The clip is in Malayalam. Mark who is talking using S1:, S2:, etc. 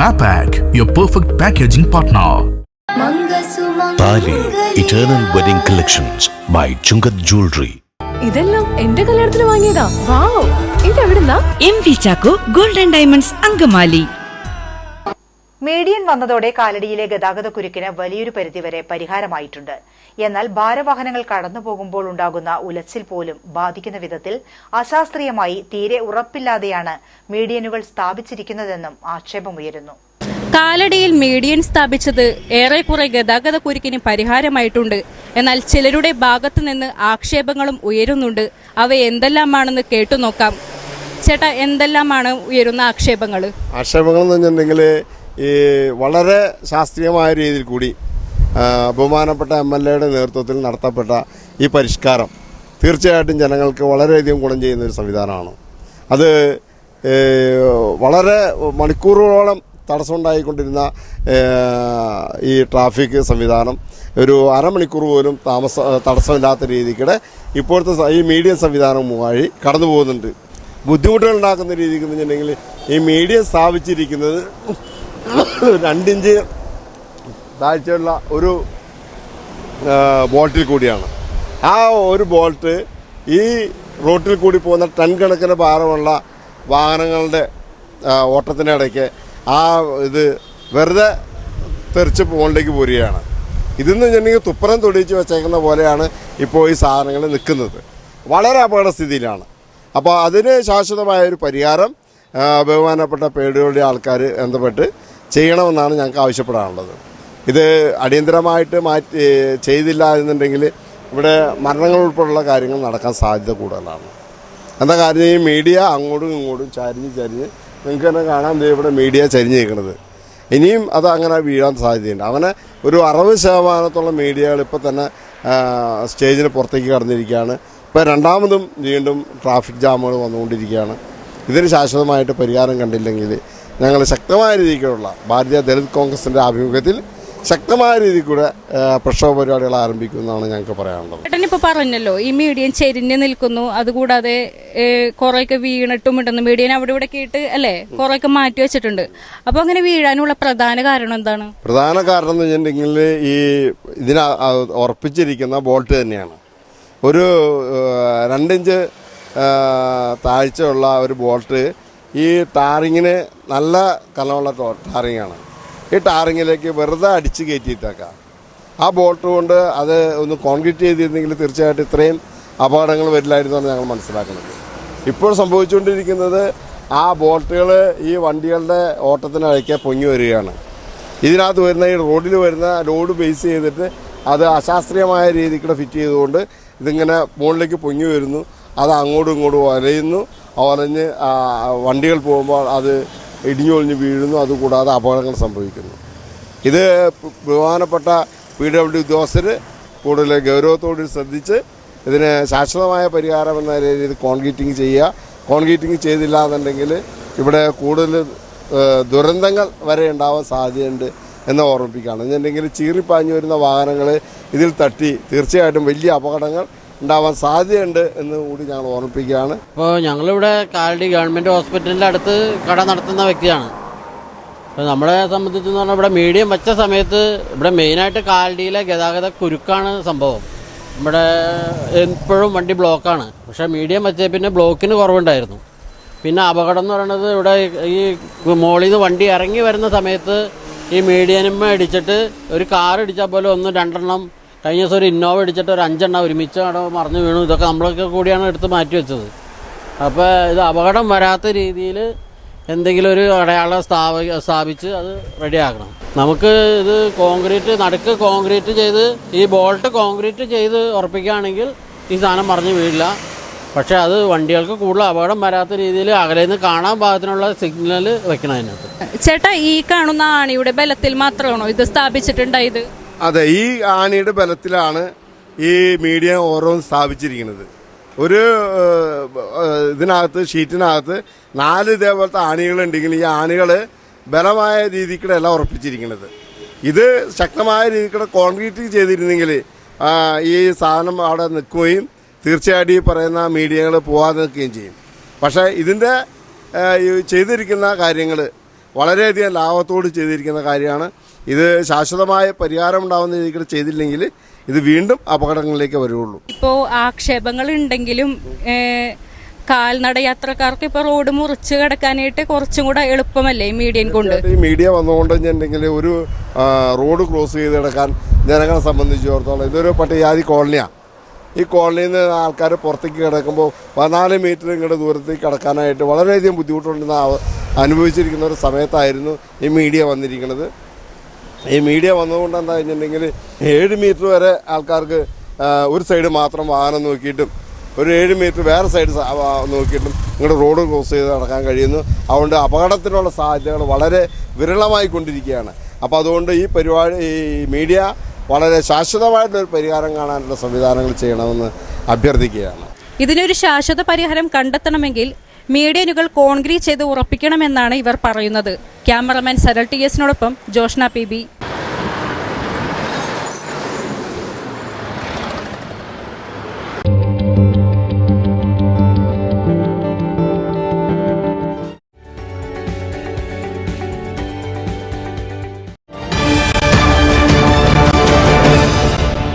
S1: Mapac, your perfect packaging partner.
S2: Thali eternal wedding collections by Chungath jewellery
S3: ഇതെല്ലാം എന്റെ കല്യാണത്തിന് വാങ്ങിയതാ. Wow ഇതെവിടുന്നാ?
S4: M V Chacko golden diamonds Angamaly
S5: median വന്നതോടെ കാലടിയിലെ ഗതാഗതക്കുരുക്കിന് വലിയൊരു പരിധിവരെ പരിഹാരമായിട്ടുണ്ട്. എന്നാൽ ഭാരവാഹനങ്ങൾ കടന്നു പോകുമ്പോൾ ഉണ്ടാകുന്ന ഉലച്ചിൽ പോലും ബാധിക്കുന്ന വിധത്തിൽ അശാസ്ത്രീയമായി തീരെ ഉറപ്പില്ലാതെയാണ് മീഡിയനുകൾ സ്ഥാപിച്ചിരിക്കുന്നതെന്നും ആക്ഷേപമുയരുന്നു.
S6: കാലടിയിൽ മീഡിയൻ സ്ഥാപിച്ചത് ഏറെക്കുറെ ഗതാഗത കുരുക്കിന് പരിഹാരമായിട്ടുണ്ട്. എന്നാൽ ചിലരുടെ ഭാഗത്തു നിന്ന് ആക്ഷേപങ്ങളും ഉയരുന്നുണ്ട്. അവ എന്തെല്ലാമാണെന്ന് കേട്ടുനോക്കാം ചേട്ടാ എന്തെല്ലാമാണ് ഉയരുന്ന ആക്ഷേപങ്ങൾ
S7: ആക്ഷേപങ്ങൾ എന്ന് ഈ വളരെ ശാസ്ത്രീയമായ രീതിയിൽ കൂടി ബഹുമാനപ്പെട്ട എം എൽ എയുടെ നേതൃത്വത്തിൽ നടത്തപ്പെട്ട ഈ പരിഷ്കാരം തീർച്ചയായിട്ടും ജനങ്ങൾക്ക് വളരെയധികം ഗുണം ചെയ്യുന്ന ഒരു സംവിധാനമാണ്. അത് വളരെ മണിക്കൂറുകളോളം തടസ്സമുണ്ടായിക്കൊണ്ടിരുന്ന ഈ ട്രാഫിക് സംവിധാനം ഒരു അരമണിക്കൂർ പോലും താമസ തടസ്സമില്ലാത്ത രീതിക്കിടെ ഇപ്പോഴത്തെ ഈ മീഡിയ സംവിധാനം വഴി കടന്നു പോകുന്നുണ്ട്. ബുദ്ധിമുട്ടുകൾ ഉണ്ടാക്കുന്ന രീതിക്ക് എന്ന് വെച്ചിട്ടുണ്ടെങ്കിൽ ഈ മീഡിയ സ്ഥാപിച്ചിരിക്കുന്നത് രണ്ടിഞ്ച് താഴ്ചയുള്ള ഒരു ബോൾട്ടിൽ കൂടിയാണ്. ആ ഒരു ബോൾട്ട് ഈ റോട്ടിൽ കൂടി പോകുന്ന ടൺ കണക്കിന് ഭാരമുള്ള വാഹനങ്ങളുടെ ഓട്ടത്തിനിടയ്ക്ക് ആ ഇത് വെറുതെ തെറിച്ച് മുകളിലേക്ക് പോരുകയാണ്. ഇതെന്ന് വെച്ചിട്ടുണ്ടെങ്കിൽ തുപ്പരം തൊടിച്ച് വെച്ചേക്കുന്ന പോലെയാണ് ഇപ്പോൾ ഈ സാധനങ്ങൾ നിൽക്കുന്നത്. വളരെ അപകടസ്ഥിതിയിലാണ് അപ്പോൾ അതിന് ശാശ്വതമായ ഒരു പരിഹാരം ബഹുമാനപ്പെട്ട പേടികളുടെ ആൾക്കാർ ബന്ധപ്പെട്ട് ചെയ്യണമെന്നാണ് ഞങ്ങൾക്ക് ആവശ്യപ്പെടാനുള്ളത്. ഇത് അടിയന്തരമായിട്ട് മാറ്റി ചെയ്തില്ല എന്നുണ്ടെങ്കിൽ ഇവിടെ മരണങ്ങൾ ഉൾപ്പെടെയുള്ള കാര്യങ്ങൾ നടക്കാൻ സാധ്യത കൂടുതലാണ്. എന്താ കാര്യം? ഈ മീഡിയ അങ്ങോട്ടും ഇങ്ങോട്ടും ചരിഞ്ഞ് ചരിഞ്ഞ് നിങ്ങൾക്ക് തന്നെ കാണാൻ ഇവിടെ മീഡിയ ചരിഞ്ഞ് നിൽക്കുന്നത് ഇനിയും അത് അങ്ങനെ വീഴാൻ സാധ്യതയുണ്ട്. അവനെ ഒരു അറുപത് ശതമാനത്തോളം മീഡിയകൾ ഇപ്പോൾ തന്നെ സ്റ്റേജിന് പുറത്തേക്ക് കടന്നിരിക്കുകയാണ്. ഇപ്പോൾ രണ്ടാമതും വീണ്ടും ട്രാഫിക് ജാമുകൾ വന്നുകൊണ്ടിരിക്കുകയാണ്. ഇതിന് ശാശ്വതമായിട്ട് പരിഹാരം കണ്ടില്ലെങ്കിൽ ഞങ്ങൾ ശക്തമായ രീതിക്കുള്ള ഭാരതീയ ദളിത് കോൺഗ്രസിന്റെ ആഭിമുഖ്യത്തിൽ ശക്തമായ രീതിയിൽ കൂടെ പ്രക്ഷോഭ പരിപാടികൾ ആരംഭിക്കുമെന്നാണ് ഞങ്ങൾക്ക് പറയാനുള്ളത്.
S6: ചേട്ടനിപ്പോൾ ഇപ്പൊ പറഞ്ഞല്ലോ ഈ മീഡിയൻ ചെരിഞ്ഞ് നിൽക്കുന്നു. അതുകൂടാതെ കുറേയൊക്കെ വീണിട്ടും ഇടുന്നു മീഡിയൻ അവിടെ ഇവിടെ കേട്ട് അല്ലേ? കുറേയൊക്കെ മാറ്റി വെച്ചിട്ടുണ്ട്. അപ്പോൾ അങ്ങനെ വീഴാനുള്ള പ്രധാന കാരണം എന്താണ്?
S7: പ്രധാന കാരണം എന്ന് വെച്ചിട്ടുണ്ടെങ്കിൽ ഈ ഇതിന് ഉറപ്പിച്ചിരിക്കുന്ന ബോൾട്ട് തന്നെയാണ്. ഒരു രണ്ടിഞ്ച് താഴ്ചയുള്ള ഒരു ബോൾട്ട് ഈ ടാറിങ്ങിന് നല്ല കനമുള്ള ടാറിങ്ങാണ്. ഈ ടാറിങ്ങിലേക്ക് വെറുതെ അടിച്ച് കയറ്റിയിട്ടേക്കാം. ആ ബോൾട്ട് കൊണ്ട് അത് ഒന്ന് കോൺക്രീറ്റ് ചെയ്തിരുന്നെങ്കിൽ തീർച്ചയായിട്ടും ഇത്രയും അപകടങ്ങൾ വരില്ലായിരുന്നു എന്നാണ് ഞങ്ങൾ മനസ്സിലാക്കുന്നത്. ഇപ്പോൾ സംഭവിച്ചുകൊണ്ടിരിക്കുന്നത് ആ ബോട്ടുകൾ ഈ വണ്ടികളുടെ ഓട്ടത്തിനഴയ്ക്ക് പൊങ്ങി വരികയാണ്. ഇതിനകത്ത് വരുന്ന ഈ റോഡിൽ വരുന്ന ലോഡ് ബേസ് ചെയ്തിട്ട് അത് അശാസ്ത്രീയമായ രീതിക്കൂടെ ഫിറ്റ് ചെയ്തുകൊണ്ട് ഇതിങ്ങനെ മുകളിലേക്ക് പൊങ്ങി വരുന്നു. അത് അങ്ങോട്ടും ഇങ്ങോട്ടും വലയുന്നു ആ, വണ്ടികൾ പോകുമ്പോൾ അത് ഇടിഞ്ഞൊളിഞ്ഞ് വീഴുന്നു. അതുകൂടാതെ അപകടങ്ങൾ സംഭവിക്കുന്നു. ഇത് ബഹുമാനപ്പെട്ട പി ഡബ്ല്യു ഉദ്യോഗസ്ഥർ കൂടുതൽ ഗൗരവത്തോട് ശ്രദ്ധിച്ച് ഇതിന് ശാശ്വതമായ പരിഹാരം എന്ന രീതിയിൽ കോൺക്രീറ്റിംഗ് ചെയ്യുക. കോൺക്രീറ്റിംഗ് ചെയ്തില്ല എന്നുണ്ടെങ്കിൽ ഇവിടെ കൂടുതൽ ദുരന്തങ്ങൾ വരെ ഉണ്ടാവാൻ സാധ്യതയുണ്ട് എന്ന് ഓർമ്മിപ്പിക്കുകയാണ്. എന്നുണ്ടെങ്കിൽ ചീറിപ്പാഞ്ഞു വരുന്ന വാഹനങ്ങൾ ഇതിൽ തട്ടി തീർച്ചയായിട്ടും വലിയ അപകടങ്ങൾ ഉണ്ടാവാൻ സാധ്യതയുണ്ട് എന്ന് കൂടി ഞങ്ങൾ ഓർമ്മിപ്പിക്കുകയാണ്.
S8: ഇപ്പോൾ ഞങ്ങളിവിടെ കാലടി ഗവൺമെന്റ് ഹോസ്പിറ്റലിന്റെ അടുത്ത് കട നടത്തുന്ന വ്യക്തിയാണ്. അപ്പോൾ നമ്മളെ സംബന്ധിച്ചെന്ന് പറഞ്ഞാൽ ഇവിടെ മീഡിയം വെച്ച സമയത്ത് ഇവിടെ മെയിനായിട്ട് കാലടിയിലെ ഗതാഗത കുരുക്കാണ് സംഭവം. ഇവിടെ എപ്പോഴും വണ്ടി ബ്ലോക്കാണ്. പക്ഷേ മീഡിയം വെച്ചേ പിന്നെ ബ്ലോക്കിന് കുറവുണ്ടായിരുന്നു. പിന്നെ അപകടം എന്ന് പറയുന്നത് ഇവിടെ ഈ മോളിൽ നിന്ന് വണ്ടി ഇറങ്ങി വരുന്ന സമയത്ത് ഈ മീഡിയനുമ്മ ഇടിച്ചിട്ട് ഒരു കാർ ഇടിച്ചാൽ പോലെ ഒന്ന് രണ്ടെണ്ണം കഴിഞ്ഞ ദിവസം ഒരു ഇന്നോവ ഇടിച്ചിട്ട് ഒരു അഞ്ചെണ്ണം ഒരുമിച്ച് അവിടെ മറിഞ്ഞു വീണു. ഇതൊക്കെ നമ്മളൊക്കെ കൂടിയാണ് എടുത്ത് മാറ്റി വെച്ചത്. അപ്പോൾ ഇത് അപകടം വരാത്ത രീതിയിൽ എന്തെങ്കിലും ഒരു അടയാളം സ്ഥാപ സ്ഥാപിച്ച് അത് റെഡിയാക്കണം. നമുക്ക് ഇത് കോൺക്രീറ്റ് നടുക്ക് കോൺക്രീറ്റ് ചെയ്ത് ഈ ബോൾട്ട് കോൺക്രീറ്റ് ചെയ്ത് ഉറപ്പിക്കുകയാണെങ്കിൽ ഈ സാധനം മറിഞ്ഞ് വീഴില്ല. പക്ഷേ അത് വണ്ടികൾക്ക് കൂടുതൽ അപകടം വരാത്ത രീതിയിൽ അകലെ നിന്ന് കാണാൻ പാകത്തിനുള്ള സിഗ്നൽ വെക്കണം അതിനകത്ത്.
S6: ചേട്ടാ ഈ കാണുന്ന ആണിയുടെ ബലത്തിൽ മാത്രമാണോ ഇത് സ്ഥാപിച്ചിട്ടുണ്ടായത്?
S7: അതെ ഈ ആണിയുടെ ബലത്തിലാണ് ഈ മീഡിയ ഓരോന്ന് സ്ഥാപിച്ചിരിക്കുന്നത്. ഒരു ഇതിനകത്ത് ഷീറ്റിനകത്ത് നാല് ഇതേപോലത്തെ ആണികളുണ്ടെങ്കിൽ ഈ ആണികൾ ബലമായ എല്ലാം ഉറപ്പിച്ചിരിക്കുന്നത്. ഇത് ശക്തമായ രീതിക്കൂടെ കോൺക്രീറ്റ് ചെയ്തിരുന്നെങ്കിൽ ഈ സാധനം അവിടെ നിൽക്കുകയും തീർച്ചയായിട്ടും ഈ പറയുന്ന മീഡിയകൾ പോകാതെ നിൽക്കുകയും ചെയ്യും. പക്ഷേ ഇതിന്റെ ചെയ്തിരിക്കുന്ന കാര്യങ്ങൾ വളരെയധികം ലാഭത്തോട് ചെയ്തിരിക്കുന്ന കാര്യമാണ്. ഇത് ശാശ്വതമായ പരിഹാരം ഉണ്ടാവുന്ന രീതിയിൽ ചെയ്തില്ലെങ്കിൽ ഇത് വീണ്ടും അപകടങ്ങളിലേക്ക് വരുള്ളൂ
S6: ഇപ്പോൾ ആക്ഷേപങ്ങൾ ഉണ്ടെങ്കിലും കാൽനടയാത്രക്കാർക്ക് കാൽനട യാത്രക്കാർക്ക് ഇപ്പോൾ റോഡ് മുറിച്ച് കിടക്കാനായിട്ട് കുറച്ചും കൂടെ എളുപ്പമല്ലേ ഈ മീഡിയൻ കൊണ്ട്?
S7: ഈ മീഡിയ വന്നുകൊണ്ട് കഴിഞ്ഞിട്ടുണ്ടെങ്കിൽ ഒരു റോഡ് ക്രോസ് ചെയ്ത് കിടക്കാൻ ജനങ്ങളെ സംബന്ധിച്ചിടത്തോളം ഇതൊരു പട്ടികജാതി കോളനിയാണ് ഈ കോളനിയിൽ നിന്ന് ആൾക്കാർ പുറത്തേക്ക് കിടക്കുമ്പോൾ പതിനാല് മീറ്റർ ഇങ്ങോട്ട് ദൂരത്തേക്ക് കിടക്കാനായിട്ട് വളരെയധികം ബുദ്ധിമുട്ടുണ്ടെന്ന് അനുഭവിച്ചിരിക്കുന്ന ഒരു സമയത്തായിരുന്നു ഈ മീഡിയ വന്നിരിക്കുന്നത്. ഈ മീഡിയ വന്നതുകൊണ്ട് എന്താ കഴിഞ്ഞിട്ടുണ്ടെങ്കിൽ ഏഴ് മീറ്റർ വരെ ആൾക്കാർക്ക് ഒരു സൈഡ് മാത്രം വാഹനം നോക്കിയിട്ടും ഒരു ഏഴ് മീറ്റർ വേറെ സൈഡ് നോക്കിയിട്ടും ഇങ്ങോട്ട് റോഡ് ക്രോസ് ചെയ്ത് നടക്കാൻ കഴിയുന്നു. അതുകൊണ്ട് അപകടത്തിനുള്ള സാധ്യതകൾ വളരെ വിരളമായി കൊണ്ടിരിക്കുകയാണ്. അപ്പോൾ അതുകൊണ്ട് ഈ പരിപാടി ഈ മീഡിയ വളരെ ശാശ്വതമായിട്ടൊരു പരിഹാരം കാണാനുള്ള സംവിധാനങ്ങൾ ചെയ്യണമെന്ന് അഭ്യർത്ഥിക്കുകയാണ്.
S6: ഇതിനൊരു ശാശ്വത പരിഹാരം കണ്ടെത്തണമെങ്കിൽ മീഡിയനുകൾ കോൺക്രീറ്റ് ചെയ്ത് ഉറപ്പിക്കണമെന്നാണ് ഇവർ പറയുന്നത്. ക്യാമറമാൻ സരൾ ടി എസിനോടൊപ്പം ജോഷ്ന പി ബി.